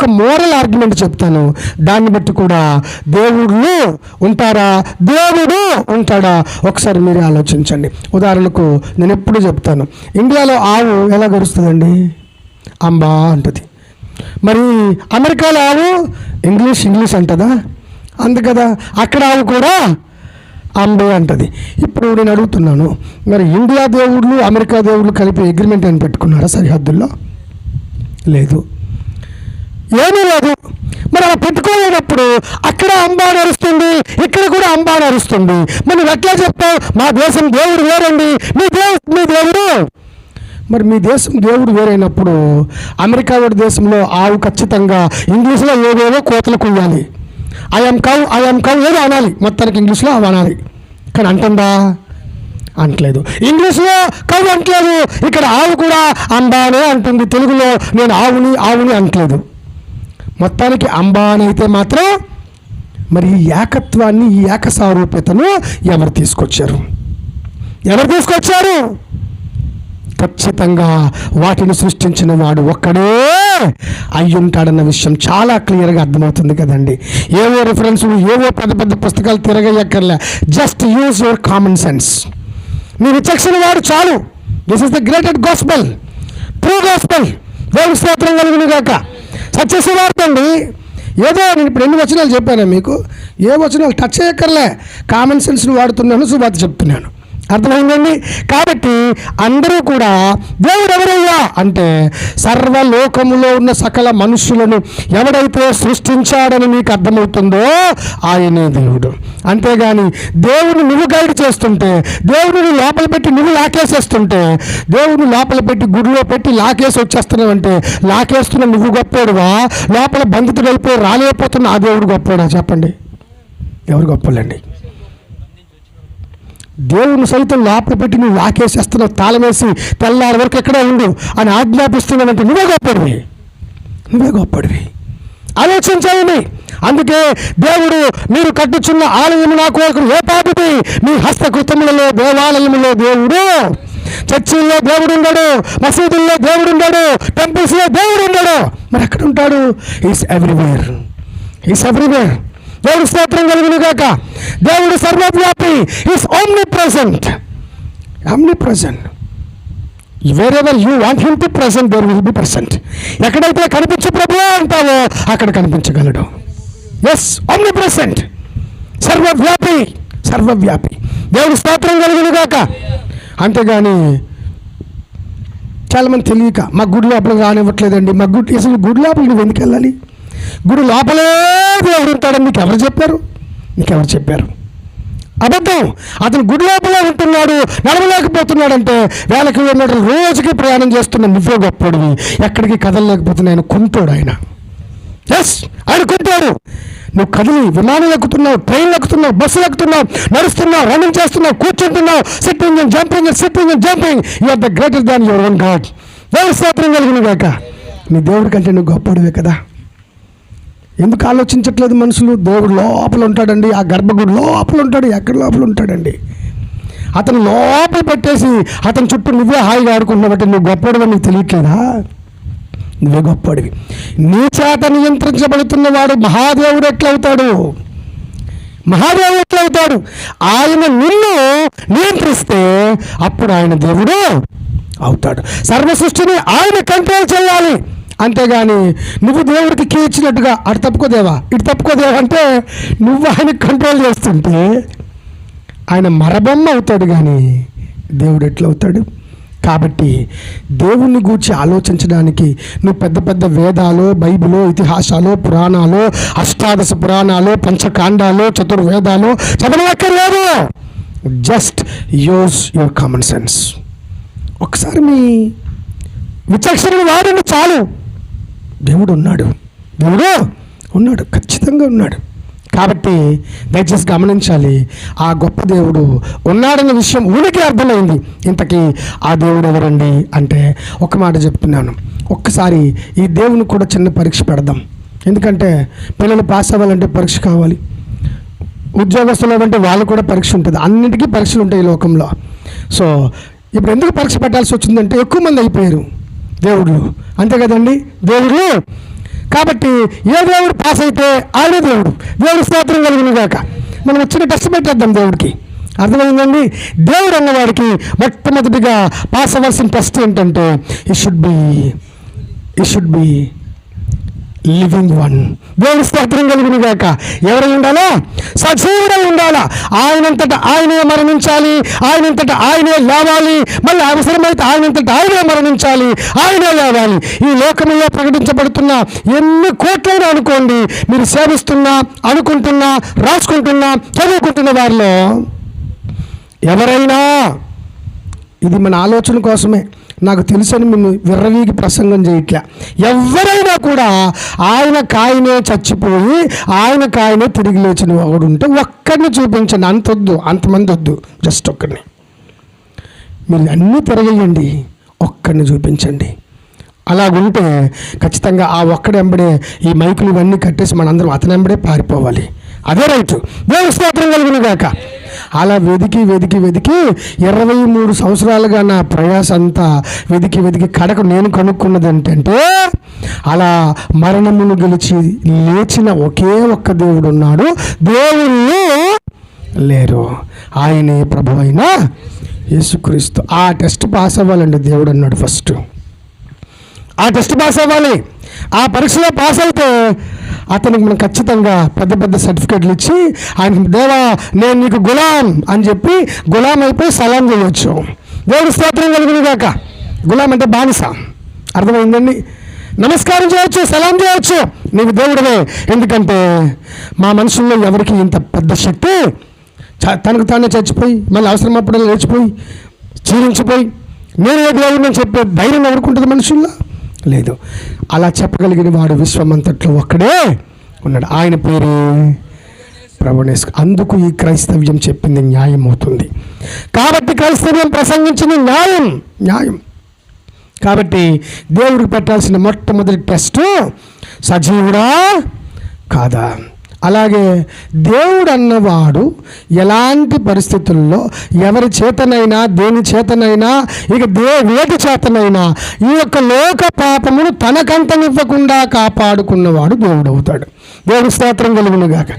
ఒక moral argument చెప్తాను. దాన్ని బట్టి కూడా దేవుళ్ళు ఉంటారా? దేవుడు ఉంటాడా? ఒకసారి మీరు ఆలోచించండి. ఉదాహరణకు నేను ఎప్పుడు చెప్తాను. ఇండియాలో ఆవు ఎలా గడుస్తుందండి అంబా అంటుంది. మరి అమెరికాలో ఆవు ఇంగ్లీష్ ఇంగ్లీష్ అంటదా? అందు కదా. అక్కడ ఆవు కూడా అంబే అంటది. ఇప్పుడు నేను అడుగుతున్నాను. మరి ఇండియా దేవుళ్ళు అమెరికా దేవుళ్ళు కలిపి అగ్రిమెంట్ అని పెట్టుకున్నారా సరిహద్దుల్లో? లేదు. ఏమీ లేదు. మరి అలా పెట్టుకోలేనప్పుడు అక్కడ అంబా నడుస్తుంది ఇక్కడ కూడా అంబా నడుస్తుంది. మరి ఎట్లా చెప్తాం మా దేశం దేవుడు వేరండి. మీ దేవు మీ దేవుడు. మరి మీ దేశం దేవుడు వేరైనప్పుడు అమెరికా వాడి దేశంలో ఆవు ఖచ్చితంగా ఇంగ్లీష్లో ఏవేవో కోతలు కొయ్యాలి. ఐఎమ్ కౌ ఐఎమ్ కౌ ఏదో అనాలి. మొత్తానికి ఇంగ్లీష్లో అవి అనాలి. కానీ అంటుందా? అంటలేదు. ఇంగ్లీష్లో కవి అంటలేదు. ఇక్కడ ఆవు కూడా అంబానే అంటుంది. తెలుగులో నేను ఆవుని ఆవుని అంటలేదు. మొత్తానికి అంబా అయితే మాత్రం మరి ఈ ఏకత్వాన్ని ఈ ఏకసారూప్యతను ఎవరు తీసుకొచ్చారు? ఎవరు తీసుకొచ్చారు? ఖచ్చితంగా వాటిని సృష్టించిన వాడు ఒక్కడే అయ్యుంటాడన్న విషయం చాలా క్లియర్గా అర్థమవుతుంది కదండి. ఏవో రిఫరెన్సులు ఏవో పెద్ద పెద్ద పుస్తకాలు తిరగయ్యక్కర్లే. Just use your common sense మీ విచక్షణ వాడు చాలు. This is the greatest gospel true gospel దేవుని స్తోత్రం కలుగును గాక సత్యసువార్త అండి ఏదో నేను ఇప్పుడు ఎన్ని వచనాలు చెప్పాను మీకు? ఏ వచనాలు టచ్ చేయక్కర్లే. కామన్ సెన్స్ని వాడుతున్నాను సువార్త చెప్తున్నాను. అర్థమైందండి? కాబట్టి అందరూ కూడా దేవుడు ఎవరయ్యా అంటే సర్వలోకములో ఉన్న సకల మనుషులను ఎవడైతే సృష్టించాడని మీకు అర్థమవుతుందో ఆయనే దేవుడు. అంతేగాని దేవుని నువ్వు గైడ్ చేస్తుంటే దేవుడిని లోపల పెట్టి నువ్వు లాకేసేస్తుంటే దేవుడిని లోపల పెట్టి గుడిలో పెట్టి లాకేసి వచ్చేస్తున్నావంటే లాకేస్తున్న నువ్వు గొప్పోడువా? లోపల బంధితుడైపోయి రాలేకపోతున్న ఆ దేవుడు గొప్పోడా? చెప్పండి. ఎవరు గొప్పలండి? దేవుని సైతం లోపల పెట్టి నువ్వు లాకేసేస్తున్నావు తాళమేసి తెల్లారి వరకు ఎక్కడే ఉండు అని ఆజ్ఞాపిస్తున్నానంటే నువ్వే గొప్పడివి నువ్వే గొప్పడివి ఆలోచించాలని అందుకే దేవుడు మీరు కట్టుచున్న ఆలయము నా కోరిక ఏ పాపిటి మీ హస్తకృతములలో దేవాలయములో దేవుడు. చర్చిల్లో దేవుడు ఉండడు. మసీదుల్లో దేవుడు ఉండడు. టెంపుల్స్లో దేవుడు ఉండడు. మరి ఎక్కడ ఉంటాడు? ఈస్ ఎవ్రీవేర్ ఈస్ ఎవ్రీవేర్ దేవుడు స్తోత్రం కలుగును గాక దేవుడు సర్వవ్యాపి is omnipresent omnipresent wherever you want him to present there will be present ఎక్కడైతే కనిపించు ప్రభు అంటావో అక్కడ కనిపించగలడు. ఎస్ ఓమ్ని ప్రజెంట్ సర్వవ్యాపి సర్వవ్యాపి. దేవుడు స్తోత్రం కలుగును గాక అంతేగాని చాలామంది తెలియక మా గుడి లోపల రానివ్వట్లేదండి. మా గుడి అసలు గుడి లోపల నువ్వు ఎందుకు వెళ్ళాలి? గుడి లోపలే దేవుడు ఉంటాడని నీకు ఎవరు చెప్పారు? మీకు ఎవరు చెప్పారు? అబద్ధం. అతను గుడి లోపలే ఉంటున్నాడు నడవలేకపోతున్నాడంటే వేల కిలోమీటర్లు రోజుకి ప్రయాణం చేస్తున్న నువ్వే గొప్పడివి ఎక్కడికి కదలలేకపోతున్నా ఆయన కుంటోడు ఆయన. ఎస్ ఆయన కుంటాడు. నువ్వు కదిలి విమానం ఎక్కుతున్నావు ట్రైన్ ఎక్కుతున్నావు బస్సులు ఎక్కుతున్నావు నడుస్తున్నావు రన్నింగ్ చేస్తున్నావు కూర్చుంటున్నావు sitting and jumping and sitting and jumping you are the greater than your own God దేవుడు స్తోత్రం కలిగిన గాక. నీ దేవుడి కంటే నువ్వు గొప్పడివే కదా. ఎందుకు ఆలోచించట్లేదు మనుషులు? దేవుడు లోపల ఉంటాడండి ఆ గర్భగుడి లోపల ఉంటాడు ఎక్కడ లోపల ఉంటాడండి? అతను లోపల పెట్టేసి అతని చుట్టూ నువ్వే హాయిగా ఆడుకుంటున్నావు నువ్వు గొప్పవాడు నీకు తెలియట్లేదా? నువ్వే గొప్పవాడివి. నీ చేత నియంత్రించబడుతున్న వాడు మహాదేవుడు ఎట్లవుతాడు? మహాదేవుడు ఎట్లవుతాడు? ఆయన నిన్ను నియంత్రిస్తే అప్పుడు ఆయన దేవుడు అవుతాడు. సర్వ సృష్టిని ఆయన కంట్రోల్ చేయాలి. అంతేగాని నువ్వు దేవుడికి కీ ఇచ్చినట్టుగా అటు తప్పుకోదేవా? ఇటు తప్పుకోదేవా అంటే నువ్వు ఆయన కంట్రోల్ చేస్తుంటే ఆయన మరబొమ్మ అవుతాడు కానీ దేవుడు ఎట్లా అవుతాడు? కాబట్టి దేవుణ్ణి గూర్చి ఆలోచించడానికి నువ్వు పెద్ద పెద్ద వేదాలు బైబిలు ఇతిహాసాలు పురాణాలు అష్టాదశ పురాణాలు పంచకాండాలు చతుర్వేదాలు చదవక్కర్లేదు just use your common sense ఒకసారి మీ విచక్షణను వాడండి చాలు. దేవుడు ఉన్నాడు. దేవుడు ఉన్నాడు. ఖచ్చితంగా ఉన్నాడు. కాబట్టి దయచేసి గమనించాలి ఆ గొప్ప దేవుడు ఉన్నాడన్న విషయం ఊరికి అర్థమైంది. ఇంతకీ ఆ దేవుడు ఎవరండి అంటే ఒక మాట చెప్తున్నాను. ఒక్కసారి ఈ దేవుని కూడా చిన్న పరీక్ష పెడదాం. ఎందుకంటే పిల్లలు పాస్ అవ్వాలంటే పరీక్ష కావాలి. ఉద్యోగస్తులు అంటే వాళ్ళు కూడా పరీక్ష ఉంటుంది. అన్నిటికీ పరీక్షలు ఉంటాయి ఈ లోకంలో. సో ఇప్పుడు ఎందుకు పరీక్ష పెట్టాల్సి వచ్చిందంటే ఎక్కువ మంది అయిపోయారు. దేవుళ్ళు అంతే కదండి? దేవుడు. కాబట్టి ఏ దేవుడు పాస్ అయితే ఆడే దేవుడు. దేవుడు స్తోత్రం కలుగును గాక. మనం వచ్చిన టెస్ట్ పెట్టేద్దాం దేవుడికి. అర్థమైందండి? దేవుడు అన్నవాడికి మొట్టమొదటిగా పాస్ అవ్వాల్సిన టెస్ట్ ఏంటంటే he should be he should be living one దేవుడి స్తోత్రం కలిగిన గాక. ఎవరై ఉండాలా? సజీవుడై ఉండాలా? ఆయనంతట ఆయనే మరణించాలి. ఆయనంతట ఆయనే లేవాలి. మళ్ళీ అవసరమైతే ఆయనంతట ఆయనే మరణించాలి. ఆయనే లేవాలి. ఈ లోకంలో ప్రకటించబడుతున్న ఎన్ని కోట్లైనా అనుకోండి మీరు సేవిస్తున్నా అనుకుంటున్నా రాసుకుంటున్నా చదువుకుంటున్న వారిలో ఎవరైనా ఇది మన ఆలోచన కోసమే. నాకు తెలుసని మేము విర్రవీగి ప్రసంగం చేయట్లే. ఎవరైనా కూడా ఆయన కాయనే చచ్చిపోయి ఆయన కాయనే తిరిగి లేచిన వాడు ఉంటే ఒక్కడిని చూపించండి. అంత వద్దు అంతమంది వద్దు జస్ట్ ఒక్కడిని. మీరు అన్నీ తిరగేయండి ఒక్కడిని చూపించండి. అలాగుంటే ఖచ్చితంగా ఆ ఒక్కడెంబడే ఈ మైకులు ఇవన్నీ కట్టేసి మనందరం అతనెంబడే పారిపోవాలి. అదే రైతు దేవుడు స్తోత్రం కలుగును గాక. అలా వెదికి వెదికి వెదికి ఇరవై మూడు సంవత్సరాలుగా నా ప్రయాస అంతా వెదికి వెదికి కడకు నేను కనుక్కున్నది ఏంటంటే అలా మరణమును గెలిచి లేచిన ఒకే ఒక్క దేవుడు ఉన్నాడు దేవుళ్ళు లేరు. ఆయనే ప్రభు అయిన యేసుక్రీస్తు. ఆ టెస్ట్ పాస్ అవ్వాలండి దేవుడు అన్నాడు ఫస్ట్. ఆ టెస్ట్ పాస్ అవ్వాలి. ఆ పరీక్షలో పాస్ అయితే అతనికి మనం ఖచ్చితంగా పెద్ద పెద్ద సర్టిఫికెట్లు ఇచ్చి ఆయన దేవా నేను నీకు గులాం అని చెప్పి గులాం అయిపోయి సలాం చేయవచ్చు దేవుడు స్తోత్రం కలుగునుగాక గులాం అంటే బానిస. అర్థమైందండి? నమస్కారం చేయొచ్చు సలాం చేయొచ్చు. నీకు దేవుడివే. ఎందుకంటే మా మనుషుల్లో ఎవరికి ఇంత పెద్ద శక్తి? తనకు తానే చచ్చిపోయి మళ్ళీ అవసరమప్పుడు లేచిపోయి చీరించిపోయి నేను ఏ దేవుడిని చెప్పే ధైర్యం ఎవరుకుంటుంది మనుషుల్లో? లేదు. అలా చెప్పగలిగిన వాడు విశ్వమంతట్లో ఒక్కడే ఉన్నాడు. ఆయన పేరు ప్రభునేష్ అందుకు ఈ క్రైస్తవ్యం చెప్పింది న్యాయం అవుతుంది. కాబట్టి క్రైస్తవ్యం ప్రసంగించింది న్యాయం న్యాయం. కాబట్టి దేవుడికి పెట్టాల్సిన మొట్టమొదటి టెస్ట్ సజీవుడా కాదా? అలాగే దేవుడు అన్నవాడు ఎలాంటి పరిస్థితుల్లో ఎవరి చేతనైనా దేని చేతనైనా ఇక దే వేటి చేతనైనా ఈ యొక్క లోక పాపమును తనకంతనివ్వకుండా కాపాడుకున్నవాడు దేవుడు అవుతాడు దేవుడు స్తోత్రం కలుగునుగాక.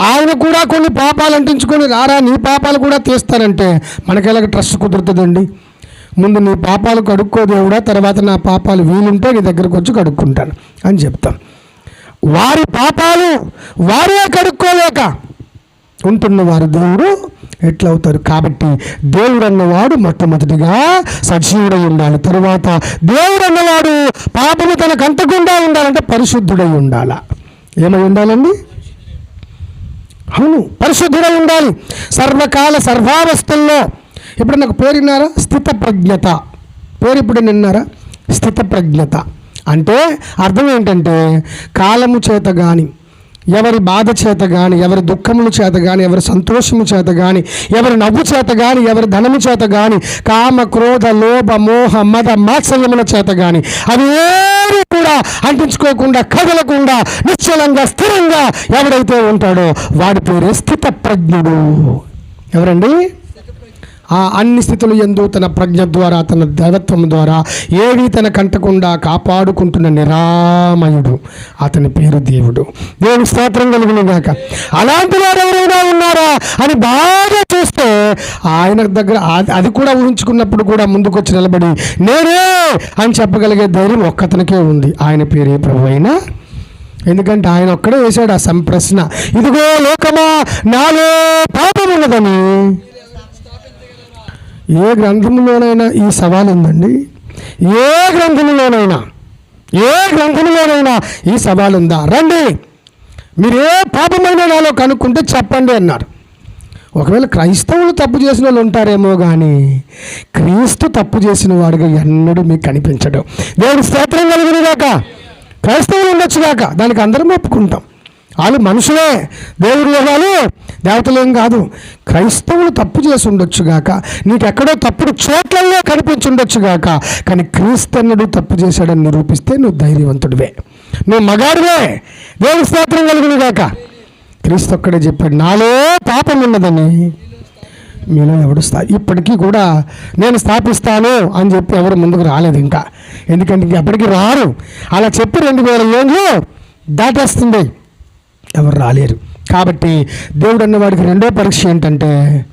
ఆయన కూడా కొన్ని పాపాలు అంటించుకొని రారా నీ పాపాలు కూడా తీస్తానంటే మనకి ఎలాగ ట్రస్ట్ కుదురుతుందండి? ముందు నీ పాపాలు కడుక్కో దేవుడా తర్వాత నా పాపాలు వీలుంటే నీ దగ్గరకు వచ్చి కడుక్కుంటాను అని చెప్తాం. వారి పాపాలు వారే కడుక్కోలేక ఉంటున్న వారు దేవుడు ఎట్లా అవుతారు కాబట్టి దేవుడు అన్నవాడు మొట్టమొదటిగా సజీవుడై ఉండాలి. తరువాత దేవుడు అన్నవాడు పాపము తనకు అంటకుండా ఉండాలంటే పరిశుద్ధుడై ఉండాల. ఏమై ఉండాలండి? అవును పరిశుద్ధుడై ఉండాలి. సర్వకాల సర్వావస్థల్లో ఇప్పుడు నాకు పేరున్నారా స్థిత ప్రజ్ఞత పేరు ఇప్పుడు నిన్నారా స్థిత ప్రజ్ఞత అంటే అర్థం ఏంటంటే కాలము చేత కానీ ఎవరి బాధ చేత కానీ ఎవరి దుఃఖముల చేత కానీ ఎవరి సంతోషము చేత కానీ ఎవరి నవ్వు చేత కానీ ఎవరి ధనము చేత కానీ కామ క్రోధ లోభ మోహ మద మాత్సర్యముల చేత కానీ అవి ఏవి కూడా అంటించుకోకుండా కదలకుండా నిశ్చలంగా స్థిరంగా ఎవడైతే ఉంటాడో వాడి పేరే స్థిత ప్రజ్ఞుడు ఎవరండి? ఆ అన్ని స్థితులు ఎందు తన ప్రజ్ఞ ద్వారా తన దైవత్వం ద్వారా ఏవి తన కంటకుండా కాపాడుకుంటున్న నిరామయుడు. అతని పేరు దేవుడు. దేవుడు స్తోత్రం కలుగును గాక అలాంటి వారు ఎవరైనా ఉన్నారా? అని బాగా చూస్తే ఆయన దగ్గర అది- అది కూడా ఊహించుకున్నప్పుడు కూడా ముందుకొచ్చి నిలబడి నేనే! అని చెప్పగలిగే ధైర్యం ఒక్కతనికే ఉంది. ఆయన పేరే ప్రభు అయినా? ఎందుకంటే ఆయన ఒక్కడే వేశాడు ఆ సంప్రశ్న. ఇదిగో లోకమా నాలో పాపం ఉన్నదని ఏ గ్రంథంలోనైనా ఈ సవాల్ ఉందండి ఏ గ్రంథంలోనైనా ఏ గ్రంథంలోనైనా ఈ సవాల్ ఉందా రండి. మీరు ఏ పాపమైన నాలో కనుక్కుంటే చెప్పండి అన్నారు. ఒకవేళ క్రైస్తవులు తప్పు చేసిన వాళ్ళు ఉంటారేమో కానీ క్రీస్తు తప్పు చేసిన వాడుగా ఎన్నడూ మీకు కనిపించడు. దేవుడు స్తోత్రం కలిగిన క్రైస్తవులు ఉండొచ్చుగాక దానికి అందరం ఒప్పుకుంటాం. వాళ్ళు మనుషులే. దేవుడు వాళ్ళు దేవతలేం కాదు క్రైస్తవులు తప్పు చేసి ఉండొచ్చుగాక నీకు ఎక్కడో తప్పుడు చోట్లలో కనిపించి కానీ క్రీస్తన్నుడు తప్పు చేశాడని నిరూపిస్తే నువ్వు ధైర్యవంతుడివే. నువ్వు మగాడివే. దేవుని స్తోత్రం కలుగునుగాక క్రీస్తు ఒక్కడే చెప్పాడు నాలో పాపం ఉన్నదని మీలో ఎవడు స్థా ఇప్పటికీ కూడా నేను స్థాపిస్తాను అని చెప్పి ఎవరు ముందుకు రాలేదు ఇంకా. ఎందుకంటే ఇంక ఎప్పటికీ రారు. అలా చెప్పి రెండు వేల ఏళ్ళు దాటేస్తుంది. ఎవరు రాలేరు. కాబట్టి దేవుడు అన్నవాడికి రెండో పరీక్ష ఏంటంటే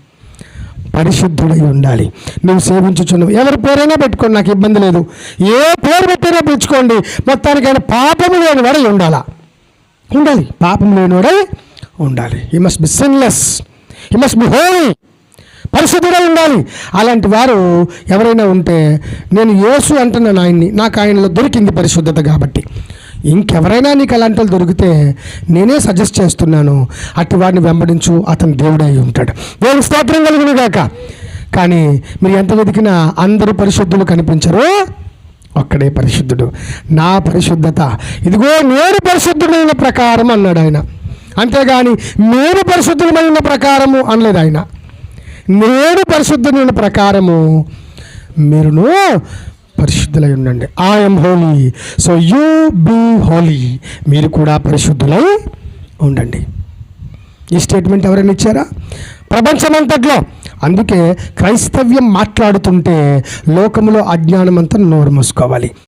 పరిశుద్ధుడై ఉండాలి. నువ్వు సేవించుచున్నావు ఎవరి పేరైనా పెట్టుకోండి నాకు ఇబ్బంది లేదు. ఏ పేరు పెట్టైనా పెంచుకోండి. మొత్తానికైనా పాపము లేనివాడై ఉండాలా? ఉండాలి. పాపం లేనివాడై ఉండాలి. He must be sinless he must be holy పరిశుద్ధుడై ఉండాలి. అలాంటి వారు ఎవరైనా ఉంటే నేను యేసు అంటున్నాను ఆయన్ని. నాకు ఆయనలో దొరికింది పరిశుద్ధత కాబట్టి. ఇంకెవరైనా నీకు అలాంటి దొరికితే నేనే సజెస్ట్ చేస్తున్నాను. అటు వాడిని వెంబడించు అతను దేవుడై ఉంటాడు. దేవుడు స్తోత్రం కలుగును కాక కానీ మీరు ఎంత వెతికినా అందరూ పరిశుద్ధులు కనిపించరు. ఒక్కడే పరిశుద్ధుడు. నా పరిశుద్ధత. ఇదిగో నేను పరిశుద్ధుడైన ప్రకారం అన్నాడు ఆయన. అంతేగాని నేను పరిశుద్ధమైన ప్రకారము అనలేదు ఆయన. నేను పరిశుద్ధమైన ప్రకారము. మీరును పరిశుద్ధులై ఉండండి I'm holy so you be holy మీరు కూడా పరిశుద్ధులై ఉండండి. ఈ స్టేట్మెంట్ ఎవరైనా ఇచ్చారా? ప్రపంచమంతట్లో. అందుకే క్రైస్తవ్యం మాట్లాడుతుంటే లోకంలో అజ్ఞానం అంతా నోరు మూసుకోవాలి.